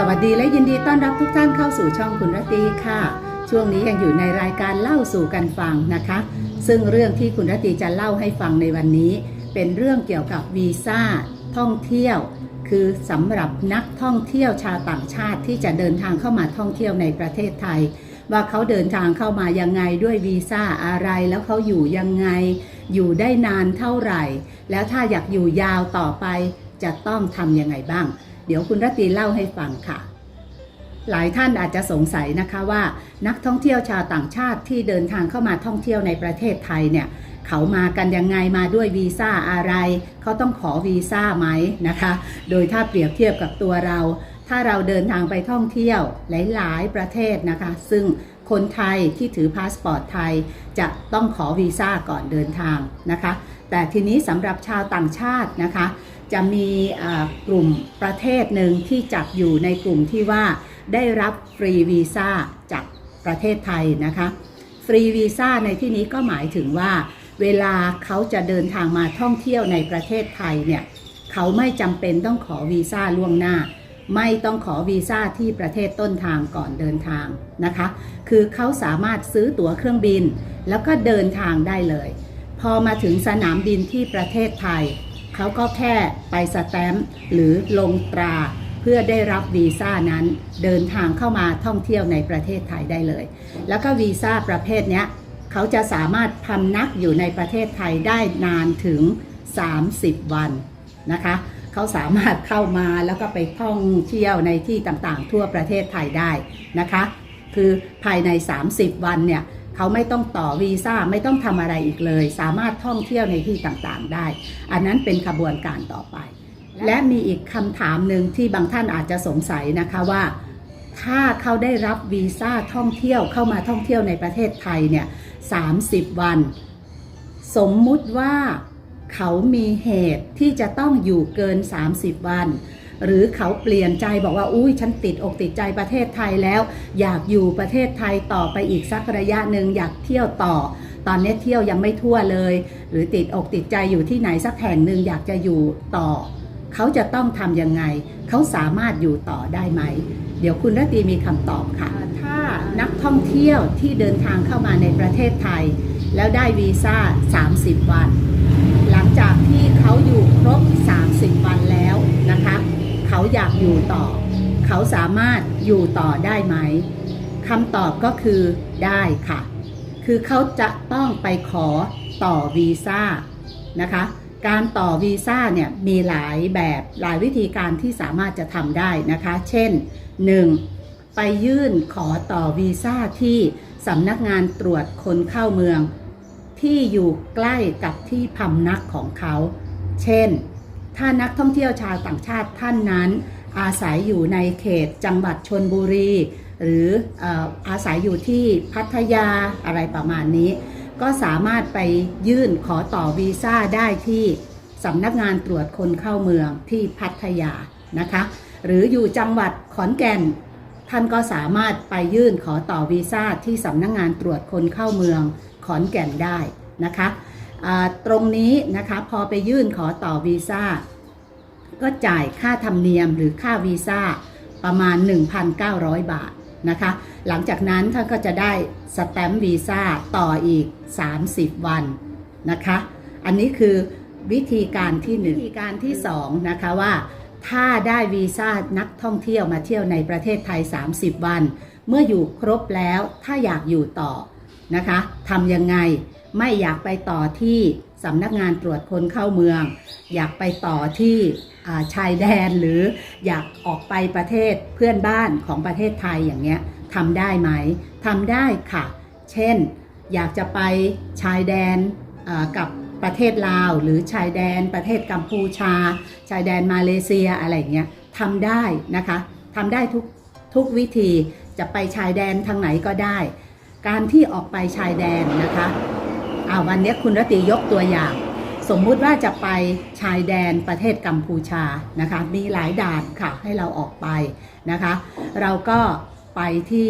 สวัสดีและยินดีต้อนรับทุกท่านเข้าสู่ช่องคุณรตีค่ะ ช่วงนี้ยังอยู่ในรายการเล่าสู่กันฟังนะคะ ซึ่งเรื่องที่คุณรตีจะเล่าให้ฟังในวันนี้ เป็นเรื่องเกี่ยวกับวีซ่าท่องเที่ยว คือสำหรับนักท่องเที่ยวชาวต่างชาติที่จะเดินทางเข้ามาท่องเที่ยวในประเทศไทย ว่าเขาเดินทางเข้ามายังไงด้วยวีซ่าอะไรแล้วเขาอยู่ยังไง อยู่ได้นานเท่าไหร่ แล้วถ้าอยากอยู่ยาวต่อไปจะต้องทำยังไงบ้าง เดี๋ยวคุณรตีเล่าให้ฟังค่ะ หลายท่านอาจจะสงสัยนะคะว่า นักท่องเที่ยวชาวต่างชาติที่เดินทางเข้ามาท่องเที่ยวในประเทศไทยเนี่ยเขามากันยังไงมาด้วยวีซ่าอะไร เขาต้องขอวีซ่าไหมนะคะ โดยถ้าเปรียบเทียบกับตัวเรา ถ้าเราเดินทางไปท่องเที่ยวหลาย ๆ ประเทศนะคะ ซึ่งคนไทยที่ถือพาสปอร์ตไทยจะต้องขอวีซ่าก่อนเดินทางนะคะ แต่ทีนี้สำหรับชาวต่างชาตินะคะ จะมีกลุ่มประเทศหนึ่งที่จัดอยู่ในกลุ่มที่ว่าได้รับฟรีวีซ่าจากประเทศไทยนะคะ ฟรีวีซ่าในที่นี้ก็หมายถึงว่า เวลาเขาจะเดินทางมาท่องเที่ยวในประเทศไทยเนี่ยเขาไม่จำเป็นต้องขอวีซ่าล่วงหน้า ไม่ต้องขอวีซ่าที่ประเทศต้นทางก่อนเดินทางนะคะ คือเขาสามารถซื้อตั๋วเครื่องบิน แล้วก็เดินทางได้เลย พอมาถึงสนามบินที่ประเทศไทย เขาก็แค่ไปสแตมป์หรือลงตรา เพื่อได้รับวีซ่านั้นเดินทางเข้ามาท่องเที่ยวในประเทศไทยได้เลย แล้วก็วีซ่าประเภทนี้เขาจะสามารถพำนักอยู่ในประเทศไทยได้นานถึง 30 วันนะคะเขาสามารถเข้ามาแล้วก็ไปท่องเที่ยวในที่ต่างๆ ทั่วประเทศไทยได้นะคะ คือภายใน 30 วันเนี่ย เขาไม่ต้องต่อวีซ่าไม่ต้องทำอะไรอีกเลย สามารถท่องเที่ยวในที่ต่างๆได้ อันนั้นเป็นขบวนการต่อไป และมีอีกคำถามหนึ่งที่บางท่านอาจจะสงสัยนะคะว่า ถ้าเขาได้รับวีซ่าท่องเที่ยวเข้ามาท่องเที่ยวในประเทศไทยเนี่ย30 วัน สมมุติว่าเขามีเหตุที่จะต้องอยู่เกิน 30 วัน หรือเขาเปลี่ยนใจบอกว่าอุ้ยฉันติดอกติดใจประเทศไทยแล้ว อยากอยู่ประเทศไทยต่อไปอีกสักระยะหนึ่งอยากเที่ยวต่อ ตอนนี้เที่ยวยังไม่ทั่วเลย หรือติดอกติดใจอยู่ที่ไหนสักแห่งหนึ่งอยากจะอยู่ต่อ เขาจะต้องทำยังไง เขาสามารถอยู่ต่อได้ไหม เดี๋ยวคุณรตีมีคำตอบค่ะ ถ้านักท่องเที่ยวที่เดินทางเข้ามาในประเทศไทย แล้วได้วีซ่า 30 วัน หลังจากที่เขาอยู่ครบ 30 วันแล้วนะคะ เขาอยากอยู่ต่อ เขาสามารถอยู่ต่อได้ไหมคำตอบก็คือได้ค่ะ คือเขาจะต้องไปขอต่อวีซ่านะคะ การต่อวีซ่าเนี่ยมีหลายแบบหลายวิธีการที่สามารถจะทำได้นะคะ เช่น 1. ไปยื่นขอต่อวีซ่าที่สำนักงานตรวจคนเข้าเมือง ที่อยู่ใกล้กับที่พำนักของเขา เช่น ถ้านักท่องเที่ยวชาวต่างชาติท่านนั้น อาศัยอยู่ในเขตจังหวัดชนบุรี หรืออาศัยอยู่ที่พัทยาอะไรประมาณนี้ ก็สามารถไปยื่นขอต่อวีซ่าได้ที่สำนักงานตรวจคนเข้าเมืองที่พัทยานะคะ หรืออยู่จังหวัดขอนแก่น ท่านก็สามารถไปยื่นขอต่อวีซ่าที่สำนักงานตรวจคนเข้าเมืองขอนแก่นได้นะคะ ตรงนี้นะคะพอไปยื่นขอต่อวีซ่าก็จ่ายค่าธรรมเนียมหรือค่าวีซ่าประมาณ 1,900 บาทนะคะ หลังจากนั้นท่านก็จะได้สแตมป์วีซ่าต่ออีก 30 วันนะคะ อันนี้คือวิธีการที่หนึ่งวิธีการที่สองนะคะว่า ถ้าได้วีซ่านักท่องเที่ยวมาเที่ยวในประเทศไทย 30 วัน เมื่ออยู่ครบแล้วถ้าอยากอยู่ต่อนะคะทำยังไง ไม่อยากไปต่อที่สำนักงานตรวจคนเข้าเมือง อยากไปต่อที่ชายแดนหรืออยากออกไปประเทศเพื่อนบ้านของประเทศไทยอย่างเงี้ยทำได้ไหมทำได้ค่ะ เช่น อยากจะไปชายแดนกับประเทศลาว หรือชายแดนประเทศกัมพูชา ชายแดนมาเลเซียอะไรเงี้ยทำได้นะคะทำได้ทุกทุกวิธีจะไปชายแดนทางไหนก็ได้ การที่ออกไปชายแดนนะคะ อาวันนี้คุณรตรียกตัวอย่าง สมมุติว่าจะไปชายแดนประเทศกัมพูชานะคะมีหลายด่านค่ะให้เราออกไปนะคะ เราก็ไปที่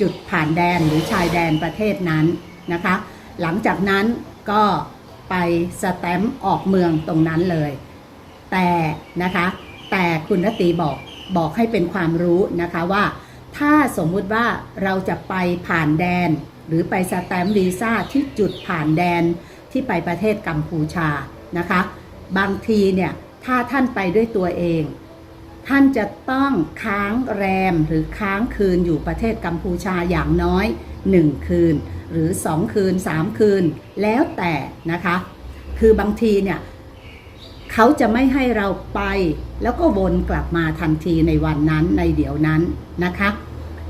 จุดผ่านแดนหรือชายแดนประเทศนั้นนะคะ หลังจากนั้นก็ไปสแตมป์ออกเมืองตรงนั้นเลย แต่นะคะแต่คุณรตรีบอกบอกให้เป็นความรู้นะคะว่า ถ้าสมมุติว่าเราจะไปผ่านแดน หรือไปสแตมป์วีซ่าที่จุดผ่านแดนที่ไปประเทศกัมพูชานะคะ บางทีเนี่ยถ้าท่านไปด้วยตัวเอง ท่านจะต้องค้างแรมหรือค้างคืนอยู่ประเทศกัมพูชาอย่างน้อย 1 คืน หรือ 2 คืน 3 คืน แล้วแต่นะคะ คือบางทีเนี่ยเขาจะไม่ให้เราไปแล้วก็วนกลับมาทันทีในวันนั้นในเดี๋ยวนั้นนะคะ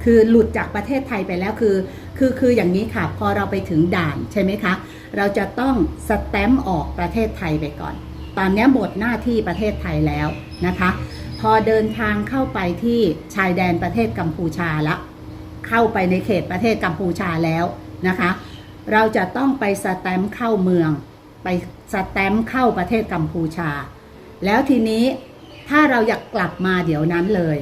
คือหลุดจากประเทศไทยไปแล้วคือ คือคืออย่างนี้ค่ะ พอเราไปถึงด่านใช่ไหมคะ เราจะต้องสแตมป์ออกประเทศไทยไปก่อน ตอนนี้หมดหน้าที่ประเทศไทยแล้วนะคะ พอเดินทางเข้าไปที่ชายแดนประเทศกัมพูชาละ เข้าไปในเขตประเทศกัมพูชาแล้วนะคะ เราจะต้องไปสแตมป์เข้าเมือง ไปสแตมป์เข้าประเทศกัมพูชา แล้วทีนี้ถ้าเราอยากกลับมาเดี๋ยวนั้นเลย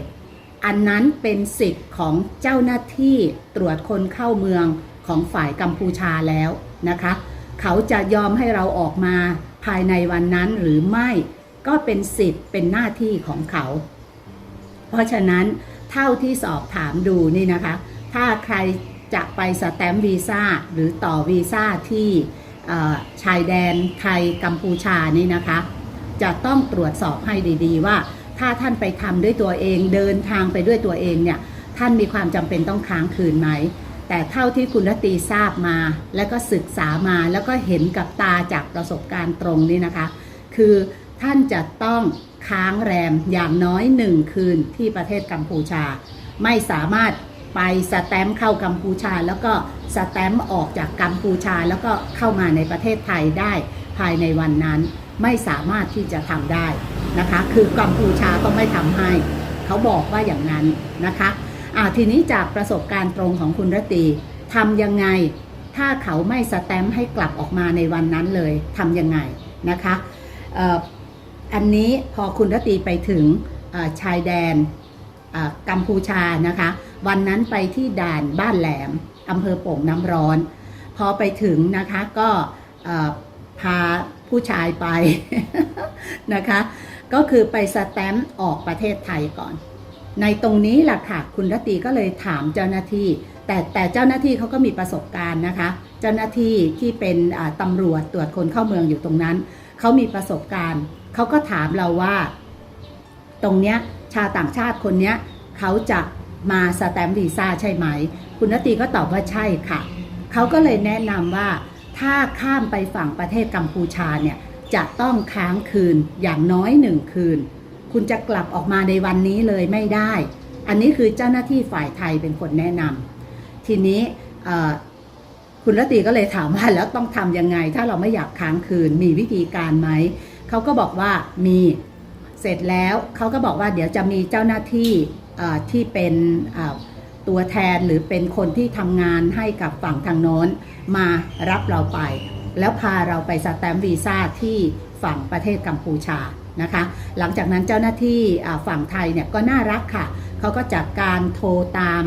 อันนั้นเป็นสิทธิ์ของเจ้าหน้าที่ตรวจคนเข้าเมืองของฝ่ายกัมพูชาแล้วนะคะ เขาจะยอมให้เราออกมาภายในวันนั้นหรือไม่ก็เป็นสิทธิ์เป็นหน้าที่ของเขา เพราะฉะนั้นเท่าที่สอบถามดูนี่นะคะ ถ้าใครจะไปสแตมป์วีซ่าหรือต่อวีซ่าที่ชายแดนไทยกัมพูชานี่นะคะ จะต้องตรวจสอบให้ดี ๆ ว่า ถ้าท่านไปทำด้วยตัวเอง เดินทางไปด้วยตัวเองเนี่ยท่านมีความจำเป็นต้องค้างคืนไหม แต่เท่าที่คุณรตีทราบมา แล้วก็ศึกษามาแล้วก็เห็นกับตาจากประสบการณ์ตรงนี่นะคะ คือท่านจะต้องค้างแรมอย่างน้อยหนึ่งคืนที่ประเทศกัมพูชา ไม่สามารถไปสแตมเข้ากัมพูชา แล้วก็สแตมออกจากกัมพูชา แล้วก็เข้ามาในประเทศไทยได้ภายในวันนั้น ไม่สามารถที่จะทำได้นะคะ คือกัมพูชาก็ไม่ทำให้ เขาบอกว่าอย่างนั้นนะคะอ่าทีนี้จากประสบการณ์ตรงของคุณรตีทำยังไง ถ้าเขาไม่สแตมป์ให้กลับออกมาในวันนั้นเลยทำยังไงนะคะอ,อันนี้พอคุณรตีไปถึงชายแดนกัมพูชานะคะ วันนั้นไปที่ด่านบ้านแหลมอำเภอโป่งน้ำร้อน พอไปถึงนะคะก็พา ผู้ชายไปนะคะ ก็คือไปสแตมป์ออกประเทศไทยก่อน ในตรงนี้แหละค่ะคุณรตีก็เลยถามเจ้าหน้าที่ แต่แต่เจ้าหน้าที่เขาก็มีประสบการณ์นะคะ เจ้าหน้าที่ที่เป็นตำรวจตรวจคนเข้าเมืองอยู่ตรงนั้นเขามีประสบการณ์เขาก็ถามเราว่า ตรงเนี้ยชาวต่างชาติคนเนี้ยเขาจะมาสแตมป์วีซ่าใช่ไหม คุณนตีก็ตอบว่าใช่ค่ะ เขาก็เลยแนะนำว่า ถ้าข้ามไปฝั่งประเทศกัมพูชาเนี่ยจะต้องค้างคืนอย่างน้อยหนึ่งคืน คุณจะกลับออกมาในวันนี้เลยไม่ได้ อันนี้คือเจ้าหน้าที่ฝ่ายไทยเป็นคนแนะนำทีนี้คุณรตีก็เลยถามว่าแล้วต้องทำยังไง ถ้าเราไม่อยากค้างคืนมีวิธีการไหมเขาก็บอกว่ามีเสร็จแล้วเขาก็บอกว่าเดี๋ยวจะมีเจ้าหน้าที่ที่เป็น ตัวแทนหรือเป็นคนที่ทำงานให้กับฝั่งทางโน้นมารับเราไป แล้วพาเราไปสแตมป์วีซ่าที่ฝั่งประเทศกัมพูชานะคะ หลังจากนั้นเจ้าหน้าที่ฝั่งไทยเนี่ยก็น่ารักค่ะเขาก็จัดการโทรตาม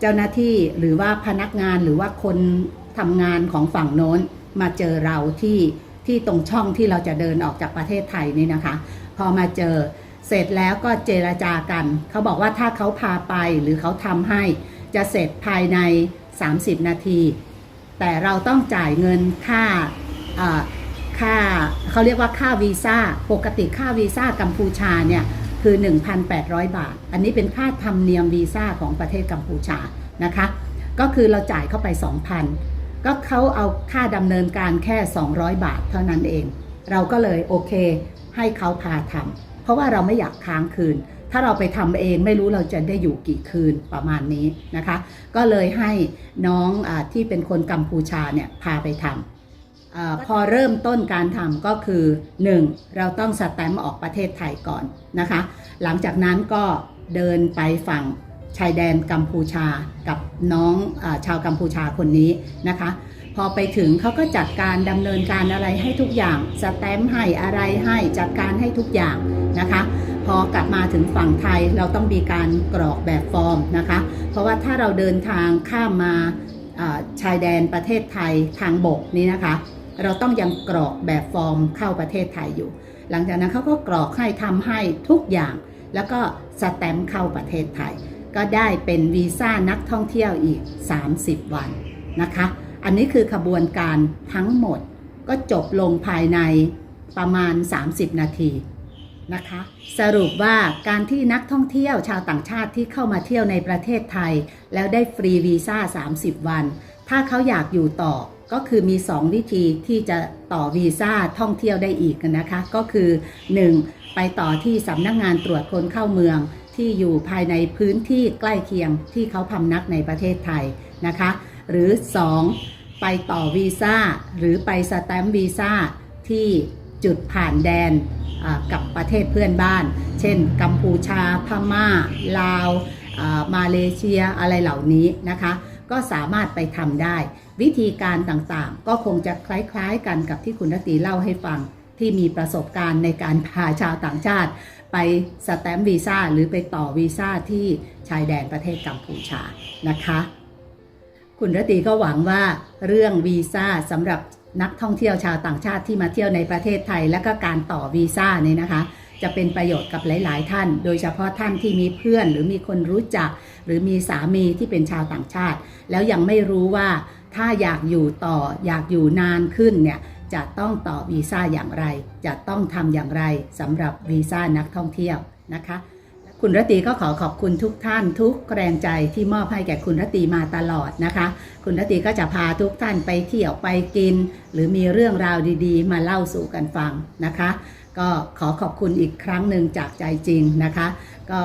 เจ้าหน้าที่หรือว่าพนักงานหรือว่าคนทำงานของฝั่งโน้นมาเจอเราที่ที่ตรงช่องที่เราจะเดินออกจากประเทศไทยนี่นะคะ พอมาเจอ เสร็จแล้วก็เจรจากัน เขาบอกว่าถ้าเขาพาไปหรือเขาทำให้จะเสร็จภายใน 30 นาที แต่เราต้องจ่ายเงินค่าอ่าค่าเขาเรียกว่าค่าวีซ่าปกติค่าวีซ่ากัมพูชาเนี่ยคือ 1,800 บาท อันนี้เป็นค่าธรรมเนียมวีซ่าของประเทศกัมพูชานะคะ ก็คือเราจ่ายเข้าไป 2,000 ก็เขาเอาค่าดำเนินการแค่ 200 บาทเท่านั้นเอง เราก็เลยโอเคให้เขาพาทำ เพราะว่าเราไม่อยากค้างคืน ถ้าเราไปทำเองไม่รู้เราจะได้อยู่กี่คืนประมาณนี้นะคะ ก็เลยให้น้องอที่เป็นคนกัมพูชาเนี่ยพาไปทำอพอเริ่มต้นการทำก็คือ 1. เราต้องสแตมป์ออกประเทศไทยก่อนนะคะ หลังจากนั้นก็เดินไปฝั่งชายแดนกัมพูชากับน้องอชาวกัมพูชาคนนี้นะคะ พอไปถึงเขาก็จัดการดำเนินการอะไรให้ทุกอย่างสแตมป์ให้อะไรให้จัดการให้ทุกอย่างนะคะ พอกลับมาถึงฝั่งไทยเราต้องมีการกรอกแบบฟอร์มนะคะ เพราะว่าถ้าเราเดินทางข้ามมาชายแดนประเทศไทยทางบกนี้นะคะ เราต้องยังกรอกแบบฟอร์มเข้าประเทศไทยอยู่ หลังจากนั้นเขาก็กรอกให้ทำให้ทุกอย่าง แล้วก็สแตมป์เข้าประเทศไทย ก็ได้เป็นวีซ่านักท่องเที่ยวอีก 30 วันนะคะ อันนี้คือขบวนการทั้งหมดก็จบลงภายในประมาณ 30 นาทีนะคะ สรุปว่าการที่นักท่องเที่ยวชาวต่างชาติที่เข้ามาเที่ยวในประเทศไทย แล้วได้ฟรีวีซ่า 30 วัน ถ้าเขาอยากอยู่ต่อก็คือมี 2 วิธีที่จะต่อวีซ่าท่องเที่ยวได้อีกนะคะ ก็คือ 1. ไปต่อที่สำนักงานตรวจคนเข้าเมืองที่อยู่ภายในพื้นที่ใกล้เคียงที่เขาพำนักในประเทศไทยนะคะ หรือ 2. ไปต่อวีซ่าหรือไปสแตมป์วีซ่าที่จุดผ่านแดนกับประเทศเพื่อนบ้าน เช่น กัมพูชา พม่า ลาว มาเลเซียอะไรเหล่านี้นะคะ ก็สามารถไปทำได้ วิธีการต่างๆ ก็คงจะคล้ายๆกันกับที่คุณรตีเล่าให้ฟังที่มีประสบการณ์ในการพาชาวต่างชาติ ไปสแตมป์วีซ่าหรือไปต่อวีซ่าที่ชายแดนประเทศกัมพูชานะคะ คุณรตีก็หวังว่าเรื่องวีซ่าสำหรับนักท่องเที่ยวชาวต่างชาติที่มาเที่ยวในประเทศไทย และก็การต่อวีซ่าเนี่ยนะคะ จะเป็นประโยชน์กับหลาย ๆ ท่าน โดยเฉพาะท่านที่มีเพื่อน หรือมีคนรู้จัก หรือมีสามีที่เป็นชาวต่างชาติ แล้วยังไม่รู้ว่าถ้าอยากอยู่ต่ออยากอยู่นานขึ้นเนี่ยจะต้องต่อวีซ่าอย่างไร จะต้องทำอย่างไรสำหรับวีซ่านักท่องเที่ยวนะคะ คุณรตีก็ขอขอบคุณทุกท่านทุกแรงใจที่มอบให้แก่คุณรตีมาตลอดนะคะ คุณรตีก็จะพาทุกท่านไปเที่ยวไปกิน หรือมีเรื่องราวดีๆ มาเล่าสู่กันฟังนะคะ ก็ขอขอบคุณอีกครั้งหนึ่งจากใจจริงนะคะ ก็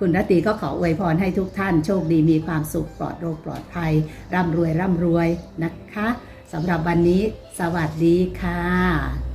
คุณรตีก็ขออวยพรให้ทุกท่านโชคดีมีความสุขปลอดโรคปลอดภัย ร่ำรวยร่ำรวยนะคะสำหรับวันนี้ สวัสดีค่ะ